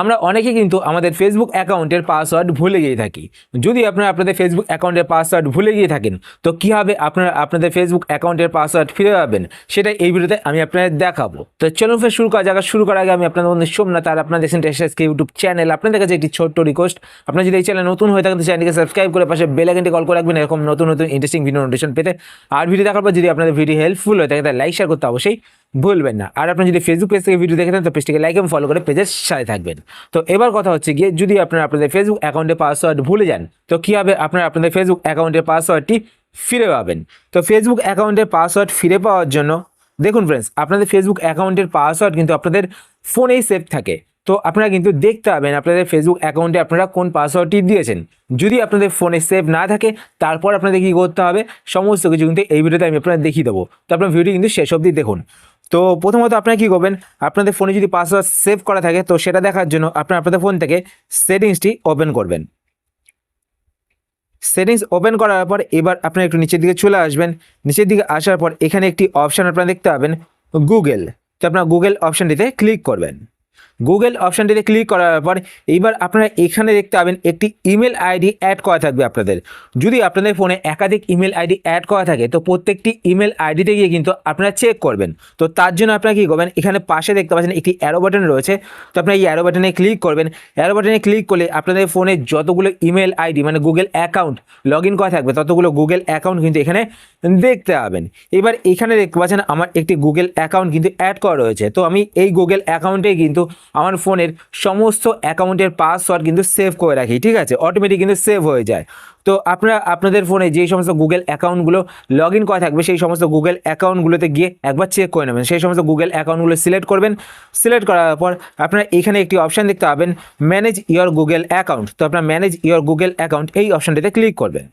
আমরা অনেকে কিন্তু আমাদের ফেসবুক অ্যাকাউন্টের পাসওয়ার্ড ভুলে গিয়ে থাকি। যদি আপনারা আপনাদের ফেসবুক অ্যাকাউন্টের পাসওয়ার্ড ভুলে গিয়ে থাকেন, তো কীভাবে আপনারা আপনাদের ফেসবুক অ্যাকাউন্টের পাসওয়ার্ড ফিরে পাবেন। সেটা এই ভিডিওতে আমি আপনাদের দেখাবো। তো চলুন ফের শুরু করা জায়গা শুরু করার আগে আমি আপনাদের মধ্যে সোমনাথ আর আপনারা দেখছেন টেস্টাসকে ইউটিউব চ্যানেল আপনাদের কাছে একটি ছোট্ট রিকোয়েস্ট আপনারা যদি এই চ্যানেল নতুন হয়ে থাকেন, তো চ্যানেলকে সাবস্ক্রাইব করে পাশে বেল আইকনটি কল করে রাখবেন। এরকম নতুন নতুন ইন্টারেস্টিং ভিডিও নোটিফিকেশন পেতে। আর ভিডিও দেখার পর যদি আপনাদের ভিডিও হেল্পফুল হয়ে থাকে, তাহলে লাইক শেয়ার করতে অবশ্যই ভুলবেন না। আর আপনি যদি ফেসবুক পেজ থেকে ভিডিও দেখে থাকেন, তো পেজটিকে লাইক এবং ফলো করে পেজের সাথে থাকবেন। তো এবার কথা হচ্ছে গিয়ে, যদি আপনারা আপনাদের ফেসবুক অ্যাকাউন্টের পাসওয়ার্ড ভুলে যান, তো কী হবে আপনারা আপনাদের ফেসবুক অ্যাকাউন্টের পাসওয়ার্ডটি ফিরে পাবেন? তো ফেসবুক অ্যাকাউন্টের পাসওয়ার্ড ফিরে পাওয়ার জন্য, দেখুন ফ্রেন্ডস আপনাদের ফেসবুক অ্যাকাউন্টের পাসওয়ার্ড কিন্তু আপনাদের ফোনেই সেভ থাকে। তো আপনারা কিন্তু দেখতে পাবেন আপনাদের ফেসবুক অ্যাকাউন্টে আপনারা কোন পাসওয়ার্ডটি দিয়েছেন। যদি আপনাদের ফোনে সেভ না থাকে, তারপর আপনাদের কী করতে হবে? সমস্ত কিছু কিন্তু এই ভিডিওতে আমি আপনাদের দেখিয়ে দেবো। তো আপনার ভিডিও কিন্তু শেষ অবধি দেখুন। তো প্রথমত আপনারা কী করবেন, আপনাদের ফোনে যদি পাসওয়ার্ড সেভ করা থাকে, তো সেটা দেখার জন্য আপনারা আপনাদের ফোন থেকে সেটিংসটি ওপেন করবেন। সেটিংস ওপেন করার পর এবার আপনারা একটু নিচের দিকে চলে আসবেন। নিচের দিকে আসার পর এখানে একটি অপশান আপনারা দেখতে পাবেন গুগল তো আপনারা গুগল অপশানটিতে ক্লিক করবেন। গুগল অপশানটিতে ক্লিক করার পর, এইবার আপনারা এখানে দেখতে পাবেন একটি ইমেল আইডি অ্যাড করা থাকবে আপনাদের। যদি আপনাদের ফোনে একাধিক ইমেল আইডি অ্যাড করা থাকে, তো প্রত্যেকটি ইমেল আইডিতে গিয়ে কিন্তু আপনারা চেক করবেন। তো তার জন্য আপনারা কী করবেন, এখানে পাশে দেখতে পাচ্ছেন একটি অ্যারো বাটন রয়েছে। তো আপনারা এই অ্যারো বাটনে ক্লিক করবেন। অ্যারো বাটনে ক্লিক করলে আপনাদের ফোনে যতগুলো ইমেল আইডি মানে গুগল অ্যাকাউন্ট লগ ইন করা থাকবে, ততগুলো গুগল অ্যাকাউন্ট কিন্তু এখানে দেখতে পাবেন। এবার এখানে দেখতে পাচ্ছেন আমার একটি গুগল অ্যাকাউন্ট কিন্তু অ্যাড করা রয়েছে। তো আমি এই গুগল অ্যাকাউন্টেই কিন্তু আমার ফোনের সমস্ত অ্যাকাউন্টের পাসওয়ার্ড কিন্তু সেভ করে রাখি, ঠিক আছে? অটোমেটিক কিন্তু সেভ হয়ে যায়। তো আপনারা, আপনাদের ফোনে যেই সমস্ত গুগল অ্যাকাউন্টগুলো লগ ইন করা থাকবে, সেই সমস্ত গুগল অ্যাকাউন্টগুলোতে গিয়ে একবার চেক করে নেবেন। সেই সমস্ত গুগল অ্যাকাউন্টগুলো সিলেক্ট করবেন। সিলেক্ট করার পর আপনারা এখানে একটি অপশান দেখতে পাবেন ম্যানেজ ইয়োর গুগল অ্যাকাউন্ট তো আপনারা ম্যানেজ ইয়োর গুগল অ্যাকাউন্ট এই অপশানটিতে ক্লিক করবেন।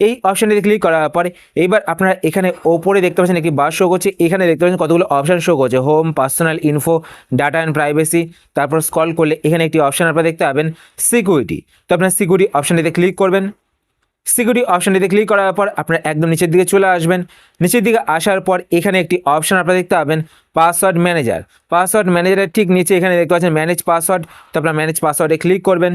এই অপশানটিতে ক্লিক করার পরে এইবার আপনারা এখানে ওপরে দেখতে পাচ্ছেন একটি বার শো করছে। এখানে দেখতে পাচ্ছেন কতগুলো অপশান শো করছে। Home personal info data and privacy তারপর স্কল করলে এখানে একটি অপশান আপনারা দেখতে পাবেন সিকিউরিটি তো আপনার সিকিউরিটি অপশানটিতে ক্লিক করবেন। সিকিউরিটি অপশানটিতে ক্লিক করার পর আপনারা একদম নিচের দিকে চলে আসবেন। নিচের দিকে আসার পর এখানে একটি অপশান আপনারা দেখতে পাবেন পাসওয়ার্ড ম্যানেজার পাসওয়ার্ড ম্যানেজারের ঠিক নিচে এখানে দেখতে পাচ্ছেন ম্যানেজ পাসওয়ার্ড তো আপনারা ম্যানেজ পাসওয়ার্ডে ক্লিক করবেন।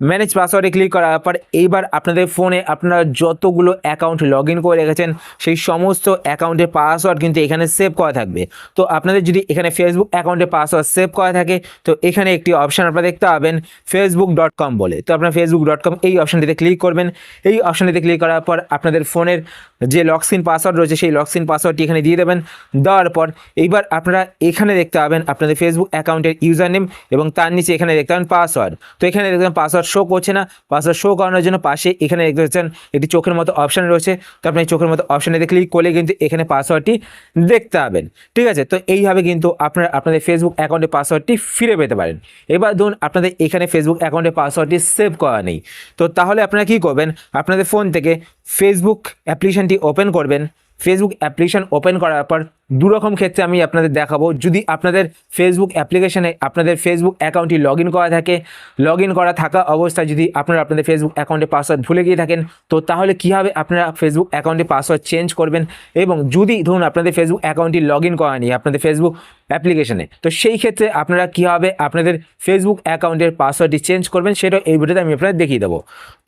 ম্যানেজ পাসওয়ার্ডে ক্লিক করার পর এইবার আপনাদের ফোনে আপনারা যতগুলো অ্যাকাউন্ট লগ ইন করে রেখেছেন, সেই সমস্ত অ্যাকাউন্টের পাসওয়ার্ড কিন্তু এখানে সেভ করা থাকবে। তো আপনাদের যদি এখানে ফেসবুক অ্যাকাউন্টের পাসওয়ার্ড সেভ করা থাকে, তো এখানে একটি অপশান আপনারা দেখতে পাবেন ফেসবুক ডট কম বলে। তো আপনারা ফেসবুক ডট কম এই অপশানটিতে ক্লিক করবেন। এই অপশানটিতে ক্লিক করার পর আপনাদের ফোনের যে লকসিন পাসওয়ার্ড রয়েছে, সেই লকসিন পাসওয়ার্ডটি এখানে দিয়ে দেবেন। দেওয়ার পর এইবার আপনারা এখানে দেখতে পাবেন আপনাদের ফেসবুক অ্যাকাউন্টের ইউজার নেম এবং তার নিচে এখানে দেখতে পাবেন পাসওয়ার্ড তো এখানে দেখবেন পাসওয়ার্ড শো করছে না। পাসওয়ার্ড শো করানোর জন্য পাশে এখানে দেখতে পাচ্ছেন একটি চোখের মতো অপশান রয়েছে। তো আপনি চোখের মতো অপশানেতে ক্লিক করলে কিন্তু এখানে পাসওয়ার্ডটি দেখতে পাবেন। ঠিক আছে? তো এইভাবে কিন্তু আপনারা আপনাদের ফেসবুক অ্যাকাউন্টের পাসওয়ার্ডটি ফিরে পেতে পারেন। এবার ধরুন আপনাদের এখানে ফেসবুক অ্যাকাউন্টের পাসওয়ার্ডটি সেভ করা নেই। তো তাহলে আপনারা কী করবেন? আপনাদের ফোন থেকে ফেসবুক অ্যাপ্লিকেশানটি ওপেন করবেন। ফেসবুক অ্যাপ্লিকেশন ওপেন করার পর দুরকম ক্ষেত্রে আমি আপনাদের দেখাবো। যদি আপনাদের ফেসবুক অ্যাপ্লিকেশানে আপনাদের ফেসবুক অ্যাকাউন্টটি লগ করা থাকে লগ করা থাকা অবস্থায় যদি আপনারা আপনাদের ফেসবুক অ্যাকাউন্টে পাসওয়ার্ড ভুলে গিয়ে থাকেন, তো তাহলে কীভাবে আপনারা ফেসবুক অ্যাকাউন্টে পাসওয়ার্ড চেঞ্জ করবেন এবং যদি ধরুন আপনাদের ফেসবুক অ্যাকাউন্টটি লগ ইন করা নেই আপনাদের ফেসবুক অ্যাপ্লিকেশানে তো সেই ক্ষেত্রে আপনারা কীভাবে আপনাদের ফেসবুক অ্যাকাউন্টের পাসওয়ার্ডটি চেঞ্জ করবেন সেটা এই ভিডিওতে আমি আপনাদের দেখিয়ে দেবো।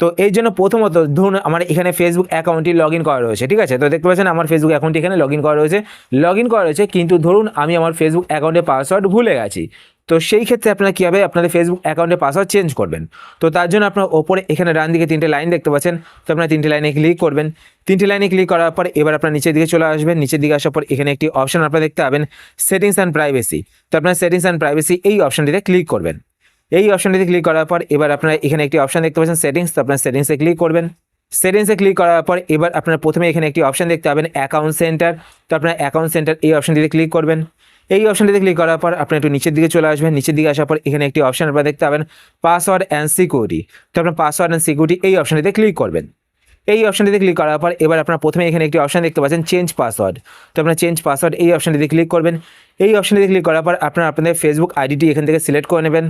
তো এই জন্য প্রথমত ধরুন আমার এখানে ফেসবুক অ্যাকাউন্টটি লগ করা রয়েছে, ঠিক আছে? তো দেখতে পাচ্ছেন আমার ফেসবুক অ্যাকাউন্টটি এখানে লগ করা রয়েছে। ইন করা রয়েছে, কিন্তু ধরুন আমি আমার ফেসবুক অ্যাকাউন্টে পাসওয়ার্ড ভুলে গেছি, তো সেই ক্ষেত্রে আপনারা কীভাবে আপনাদের ফেসবুক অ্যাকাউন্টে পাসওয়ার্ড চেঞ্জ করবেন? তো তার জন্য আপনার ওপরে এখানে ডান দিকে তিনটে লাইন দেখতে পাচ্ছেন, তো আপনারা তিনটে লাইনে ক্লিক করবেন। তিনটে লাইনে ক্লিক করার পর এবার আপনার নিচের দিকে চলে আসবেন, নিচের দিকে আসার পর এখানে একটি অপশন আপনারা দেখতে পাবেন সেটিংস অ্যান্ড প্রাইভেসি তো আপনার সেটিংস অ্যান্ড প্রাইভেসি এই অপশনটিতে ক্লিক করবেন। এই অপশনটিতে ক্লিক করার পর এবার আপনারা এখানে একটি অপশন দেখতে পাচ্ছেন সেটিংস তো আপনার সেটিংসে ক্লিক করবেন। সেটিংসে ক্লিক করার পর এবার আপনারা প্রথমে এখানে একটি অপশন দেখতে পাবেন অ্যাকাউন্ট সেন্টার তো আপনার অ্যাকাউন্ট সেন্টার এই অপশনটিতে ক্লিক করবেন। এই অপশনটিতে ক্লিক করার পর আপনি একটু নিচের দিকে চলে আসবেন। নিচের দিকে আসার পর এখানে একটি অপশান আপনারা দেখতে পাবেন পাসওয়ার্ড অ্যান্ড সিকিউরিটি তো আপনার পাসওয়ার্ড অ্যান্ড সিকিউরিটি এই অপশানটিতে ক্লিক করবেন। এই অপশনটিতে ক্লিক করার পর এবার আপনার প্রথমে এখানে একটি অপশন দেখতে পাচ্ছেন চেঞ্জ পাসওয়ার্ড তো আপনার চেঞ্জ পাসওয়ার্ড এই অপশনটিতে ক্লিক করবেন। এই অপশনটিতে ক্লিক করার পর আপনার আপনাদের ফেসবুক আইডিটি এখান থেকে সিলেক্ট করে নেবেন।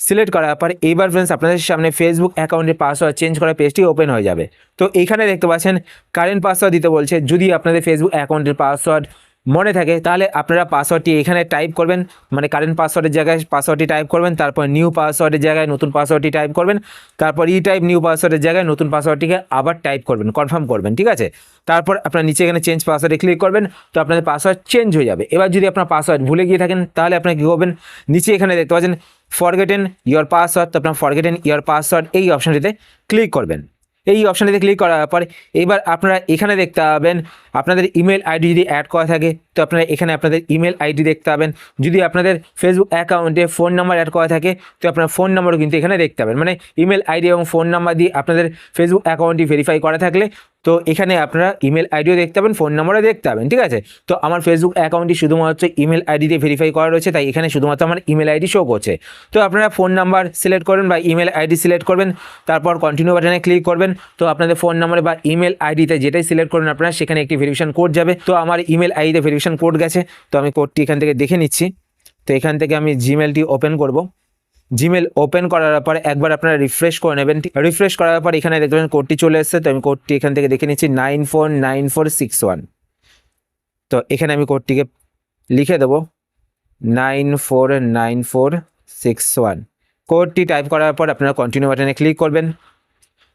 সিলেক্ট করার পর এইবার ফ্রেন্ডস আপনাদের সামনে ফেসবুক অ্যাকাউন্টের পাসওয়ার্ড চেঞ্জ করার পেজটি ওপেন হয়ে যাবে। তো এইখানে দেখতে পাচ্ছেন কারেন্ট পাসওয়ার্ড দিতে বলছে, যদি আপনাদের ফেসবুক অ্যাকাউন্টের পাসওয়ার্ড মনে থাকে, তাহলে আপনারা পাসওয়ার্ডটি এখানে টাইপ করবেন মানে কারেন্ট পাসওয়ার্ডের জায়গায় পাসওয়ার্ডটি টাইপ করবেন, তারপর নিউ পাসওয়ার্ডের জায়গায় নতুন পাসওয়ার্ডটি টাইপ করবেন, তারপর ই টাইপ নিউ পাসওয়ার্ডের জায়গায় নতুন পাসওয়ার্ডটিকে আবার টাইপ করবেন কনফার্ম করবেন, ঠিক আছে? তারপর আপনার নিচে এখানে চেঞ্জ পাসওয়ার্ডে ক্লিক করবেন, তো আপনাদের পাসওয়ার্ড চেঞ্জ হয়ে যাবে। এবার যদি আপনার পাসওয়ার্ড ভুলে গিয়ে থাকেন, তাহলে আপনার কী করবেন? নিচে এখানে দেখতে পাচ্ছেন ফরগেটেন ইয়োর পাসওয়ার্ড তো আপনার ফরগেটেন ইয়োর পাসওয়ার্ড এই অপশনটিতে ক্লিক করবেন। এই অপশানটিতে ক্লিক করার পর, এবার আপনারা এখানে দেখতে পাবেন, আপনাদের ইমেল আইডি যদি অ্যাড করা থাকে, তো আপনারা এখানে আপনাদের ইমেল আইডি দেখতে পাবেন। যদি আপনাদের ফেসবুক অ্যাকাউন্টে ফোন নাম্বার অ্যাড করা থাকে, তো আপনার ফোন নাম্বারও কিন্তু এখানে দেখতে পাবেন। মানে ইমেল আইডি এবং ফোন নাম্বার দিয়ে আপনাদের ফেসবুক অ্যাকাউন্টটি ভেরিফাই করা থাকলে তো এখানে আপনারা ইমেল আইডিও দেখতে পাবেন ফোন নাম্বারও দেখতে পাবেন, ঠিক আছে? তো আমার ফেসবুক অ্যাকাউন্টটি শুধুমাত্র ইমেল আইডি দিয়ে ভেরিফাই করা রয়েছে, তাই এখানে শুধুমাত্র আমার ইমেল আইডি শো করছে। তো আপনারা ফোন নাম্বার সিলেক্ট করবেন বা ইমেল আইডি সিলেক্ট করবেন, তারপর কন্টিনিউ বাটনে ক্লিক করবেন, তো আপনাদের ফোন নাম্বারে বা ইমেল আইডিতে যেটাই সিলেক্ট করবেন আপনারা, সেখানে একটি ভেরিফিকেশন কোড যাবে। তো আমার ইমেল আইডিতে ভেরিফিকেশন কোড গেছে, তো আমি কোডটি এখান থেকে দেখে নিচ্ছি। তো এখান থেকে আমি জিমেলটি ওপেন করব। জিমেল ওপেন করার পর একবার আপনারা রিফ্রেশ করে নেবেন। রিফ্রেশ করার পর এখানে দেখতে পাবেন কোডটি চলে এসেছে, তো আমি কোডটি এখান থেকে দেখে নিচ্ছি nine four nine four six one তো এখানে আমি কোডটিকে লিখে দেবো nine four nine four six one কোডটি টাইপ করার পর আপনারা কন্টিনিউ বাটনে ক্লিক করবেন।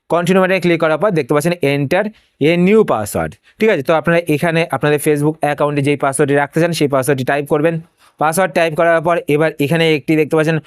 কন্টিনিউ বাটনে ক্লিক করার পর দেখতে পাচ্ছেন এন্টার এ নিউ পাসওয়ার্ড ঠিক আছে, তো আপনারা এখানে আপনাদের ফেসবুক অ্যাকাউন্টে যেই পাসওয়ার্ডটি রাখতে চান, সেই পাসওয়ার্ডটি টাইপ করবেন। পাসওয়ার্ড টাইপ করার পর এবার এখানে একটি দেখতে পাচ্ছেন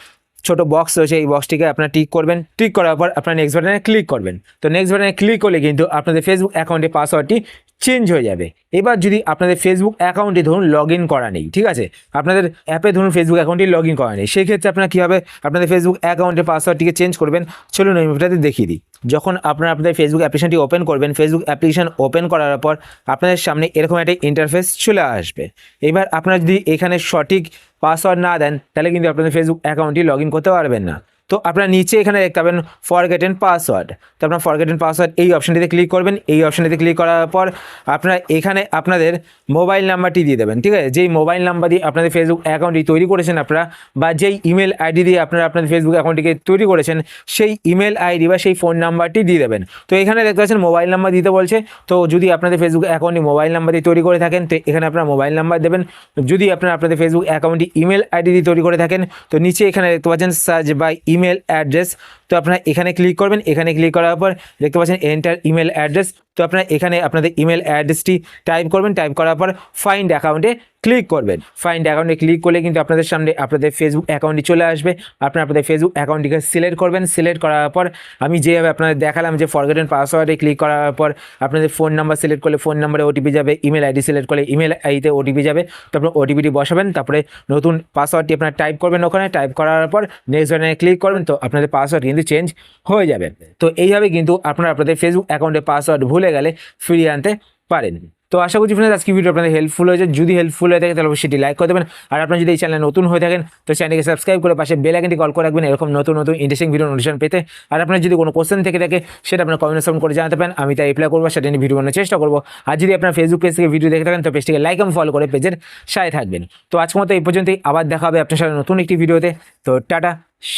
ছোট বক্স রয়েছে, এই বক্সটিকে আপনার টিক করবেন। টিক করার পর আপনার নেক্সট বাটনে ক্লিক করবেন। তো নেক্সট বাটনে ক্লিক করলে কিন্তু আপনাদের ফেসবুক অ্যাকাউন্টে পাসওয়ার্ডটি চেঞ্জ হয়ে যাবে। এবার যদি আপনাদের ফেসবুক অ্যাকাউন্টে ধরুন লগ ইন করা নেই, ঠিক আছে? আপনাদের অ্যাপে ধরুন ফেসবুক অ্যাকাউন্টে লগ ইন করা নেই, সেই ক্ষেত্রে আপনারা কী হবে? আপনাদের ফেসবুক অ্যাকাউন্টের পাসওয়ার্ডটিকে চেঞ্জ করবেন। চলুন আমি এটাতে দেখিয়ে দিই। যখন আপনারা আপনাদের ফেসবুক অ্যাপ্লিকেশনটি ওপেন করবেন ফেসবুক অ্যাপ্লিকেশন ওপেন করার পর আপনাদের সামনে এরকম একটা ইন্টারফেস চলে আসবে। এবার আপনারা যদি এখানে সঠিক পাসওয়ার্ড না দেন, তাহলে কিন্তু আপনাদের ফেসবুক অ্যাকাউন্টটি লগ করতে পারবেন না। তো আপনারা নিচে এখানে দেখতে পাবেন ফরগেটেন পাসওয়ার্ড তো আপনার ফরগেটেন পাসওয়ার্ড এই অপশানটিতে ক্লিক করবেন। এই অপশানটিতে ক্লিক করার পর আপনারা এখানে আপনাদের মোবাইল নাম্বারটি দিয়ে দেবেন, ঠিক আছে? যেই মোবাইল নাম্বার দিয়ে আপনাদের ফেসবুক অ্যাকাউন্টটি তৈরি করেছেন আপনারা বা যেই ইমেল আইডি দিয়ে আপনারা আপনাদের ফেসবুক অ্যাকাউন্টটিকে তৈরি করেছেন, সেই ইমেল আইডি বা সেই ফোন নাম্বারটি দিয়ে দেবেন। তো এখানে দেখতে পাচ্ছেন মোবাইল নাম্বার দিতে বলছে। তো যদি আপনাদের ফেসবুক অ্যাকাউন্টটি মোবাইল নাম্বার দিয়ে তৈরি করে থাকেন, তো এখানে আপনারা মোবাইল নাম্বার দেবেন। যদি আপনারা আপনাদের ফেসবুক অ্যাকাউন্টটি ইমেল আইডি দিয়ে তৈরি করে থাকেন, তো নিচে এখানে দেখতে পাচ্ছেন সার্চ বাই ইমেল অ্যাড্রেস তো আপনারা এখানে ক্লিক করবেন, এখানে ক্লিক করার পর দেখতে পাচ্ছেন এন্টার ইমেল অ্যাড্রেস তো আপনারা এখানে আপনাদের ইমেল অ্যাড্রেসটি টাইপ করবেন টাইপ করার পর ফাইন্ড অ্যাকাউন্টে ক্লিক করবেন। ফাইন্ড অ্যাকাউন্টে ক্লিক করলে কিন্তু আপনাদের সামনে আপনাদের ফেসবুক অ্যাকাউন্টটি চলে আসবে। আপনারা আপনাদের ফেসবুক অ্যাকাউন্টটিকে সিলেক্ট করবেন। সিলেক্ট করার পর আমি যেভাবে আপনাদের দেখালাম যে ফরগেটেন পাসওয়ার্ডে ক্লিক করার পর আপনাদের ফোন নাম্বার সিলেক্ট করলে ফোন নাম্বারে ওটিপি যাবে ইমেল আইডি সিলেক্ট করলে ইমেল আইডিতে ওটিপি যাবে। তো আপনার ওটিপিটি বসাবেন, তারপরে নতুন পাসওয়ার্ডটি আপনারা টাইপ করবেন ওখানে। টাইপ করার পর নেক্সট বাটনে ক্লিক করবেন, তো আপনাদের পাসওয়ার্ড কিন্তু চেঞ্জ হয়ে যাবে। তো এইভাবে কিন্তু আপনারা আপনাদের ফেসবুক অ্যাকাউন্টে পাসওয়ার্ড ভুলে গেলে ফিরিয়ে আনতে পারেন। তো আশা করছি ফ্রেন্ডস আজকে ভিডিও আপনাদের হেল্পফুল হয়েছে। যদি হেল্পফুল হয়ে থাকে, তাহলে অবশ্যই সেটি লাইক করে দেবেন। আর আপনারা যদি এই চ্যানেলে নতুন হয়ে থাকেন, তো চ্যানেলকে সাবস্ক্রাইব করে পাশে বেল আইকনটি কল করে রাখবেন। এরকম নতুন নতুন ইন্টারেস্টিং ভিডিও নোটিফিকেশন পেতে। আর আপনার যদি কোনো কোশ্চেন থেকে থাকে, সেটা আপনার কমেন্ট করে জানাতে পারেন। আমি তাই অ্যাপ্লাই করব, সেটা নিয়ে ভিডিও বানানোর চেষ্টা করব। আর যদি আপনার ফেসবুক পেজ থেকে ভিডিও দেখে থাকেন, তো পেজটিকে লাইক এবং ফলো করে পেজের সাথে থাকবেন। তো আজকের মতো এই পর্যন্তই। আবার দেখা হবে আপনার সাথে নতুন একটি ভিডিওতে তো টাটা,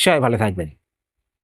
সবাই ভালো থাকবেন।